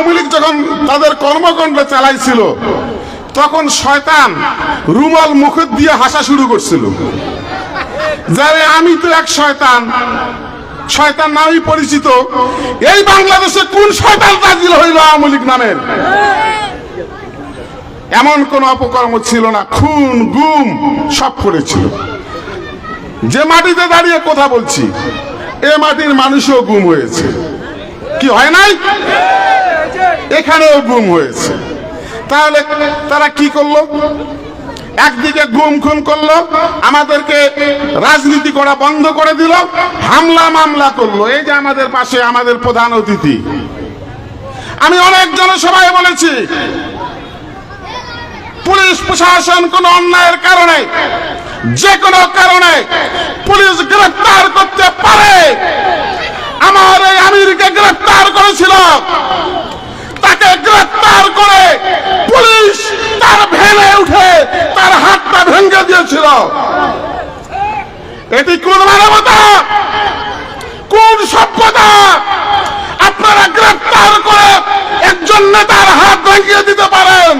আওয়ামী লীগ যখন তাদের কর্মকাণ্ড চালাইছিল, তখন শয়তান রুমাল মুখ দিয়ে হাসা শুরু করছিল। যারে আমি তো এক শয়তান শয়তান নামই পরিচিত, এই বাংলাদেশে কোন শয়তান তাজিল হইল আওয়ামী লীগ নামের? এমন কোন অপকর্ম ছিল না, খুন, গুম, সব করেছিল। যে মাটিতে দাঁড়িয়ে কথা বলছি, এ মাটির মানুষও গুম হয়েছে। কি হয় নাই? এখানেও গুম হয়েছে। তাহলে তারা কি করল? একদিকে গুম খুন করল, আমাদেরকে রাজনীতি করা বন্ধ করে দিল, হামলা মামলা করল। এই যে আমাদের পাশে আমাদের প্রধান অতিথি। আমি অনেক জনসভায় বলেছি, পুলিশ প্রশাসন কোন অন্যায়ের কারণে, যে কোনো কারণে পুলিশ গ্রেফতার করতে পারে। আমার এই আমিরকে গ্রেফতার করেছিল তাকে গ্রেফতার করে পুলিশ তার ভেনে উঠে তার হাতটা ভেঙে দিয়েছিল এটি কোন মানবতা কোন সভ্যতা আপনারা গ্রেফতার করে একজন নেতার হাত ভেঙে দিতে পারেন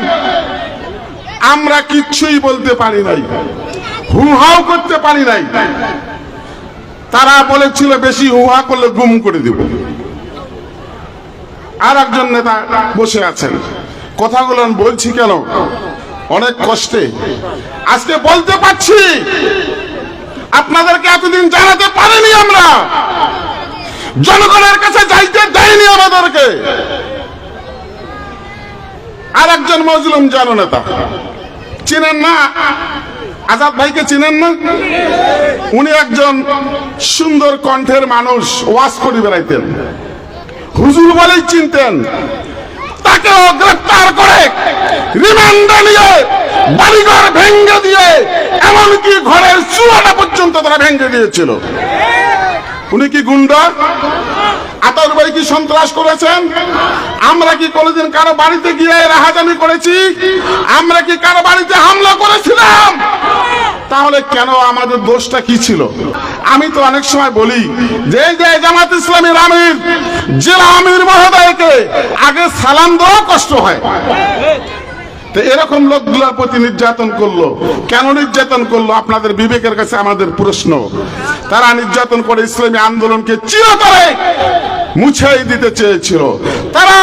আমরা কিচ্ছুই বলতে পারি নাই। হুহাও করতে পারি নাই। তারা বলেছিল, বেশি হুহা করলে গুম করে দেব। আর একজন নেতা বসে আছেন। কথাগুলো বলছি কেন? অনেক কষ্টে। আজকে বলতে পারছি, আপনাদেরকে এতদিন জানাতে পারিনি আমরা। জনগণের কাছে যাইতে দেয়নি আমাদেরকে। আর একজন মজলুম জননেতা চিনেন না? আজাদ ভাইকে চিনেন না? উনি একজন সুন্দর কণ্ঠের মানুষ, ওয়াজ করে বেড়াইতেন। হুজুর বলেই চিনতেন, তাকেও গ্রেফতার করে রিমান্ডে নিয়ে বাড়িঘর ভেঙ্গে দিয়ে, এমনকি ঘরের চুয়াটা পর্যন্ত তারা ভেঙ্গে দিয়েছিল। উনি কি গুন্ডা? আতর ভাই কি সন্ত্রাস করেছেন? আমরা কি কোনোদিন কারও বাড়িতে গিয়ে রাহাজানি করেছি? আমরা কি কারও বাড়িতে হামলা করেছিলাম? তাহলে কেন আমাদের দোষটা কি ছিল? আমি তো অনেক সময় বলি যে যে জামাত ইসলামের আমির, জেলা আমির মহোদয়কে আগে সালাম দেওয়া কষ্ট হয়। তো এরকম লোকগুলোর প্রতি নির্যাতন করল। কেন নির্যাতন করল? আপনাদের বিবেকের কাছে আমাদের প্রশ্ন। তারা নির্যাতন করে ইসলামী আন্দোলনকে চিরতরে মুছেই দিতে চেয়েছিল। তারা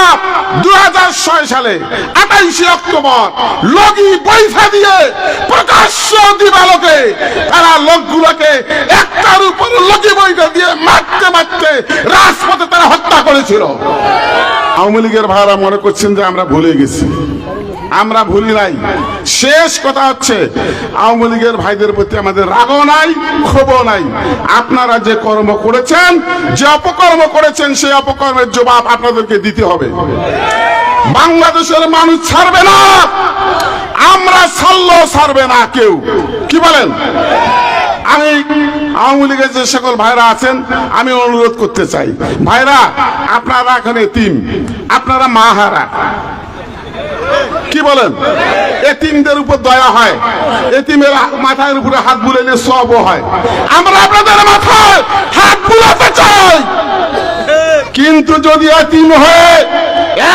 দু হাজার ছয় সালে আঠাইশে অক্টোবর লগি পয়সা দিয়ে প্রকাশ্য দিবালোকে তারা লোকগুলোকে একটার উপর লগি পয়সা দিয়ে মারতে মারতে রাজপথে তারা হত্যা করেছিল। আওয়ামী লীগের ভাইরা মনে করছেন যে আমরা ভুলে গেছি। আমরা ভুলি নাই। শেষ কথা হচ্ছে, আওয়ামী লীগের ভাইদের প্রতি আমাদের রাগও নাই, ক্ষোভও নাই। আপনারা যে কর্ম করেছেন, যে অপকর্ম করেছেন, সেই অপকর্মের জবাব আপনাদেরকে দিতে হবে। বাংলাদেশের মানুষ ছাড়বে না। আমরা ছাড়লেও ছাড়বে না কেউ। কি বলেন? আমি আওয়ামী লীগের যে সকল ভাইরা আছেন, আমি অনুরোধ করতে চাই। ভাইরা, আপনারা এখন এতিম আপনারা মাহারা কি বলেন? এতিমদের উপর দয়া হয়। এতিমের মাথার উপরে হাত বুলাইলে সব হয়। আমরা আপনাদের মাথায় হাত বুলাতে চাই। কিন্তু যদি এতিম হয়ে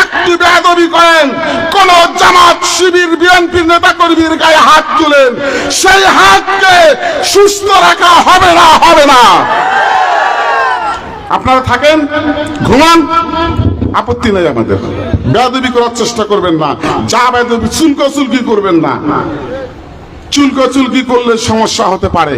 একটু বেদবি করেন, কোন জামাত, শিবির বিএনপির নেতা কর্মীর গায়ে হাত তুলেন, সেই হাতকে সুস্থ রাখা হবে না হবে না। আপনারা থাকেন, ঘুমান। আপত্তি নাই আমাদের। বেদবি করার চেষ্টা করবেন না। যা বেদবি চুলকো চুলকি করবেন না। চুলকো চুলকি করলে সমস্যা হতে পারে।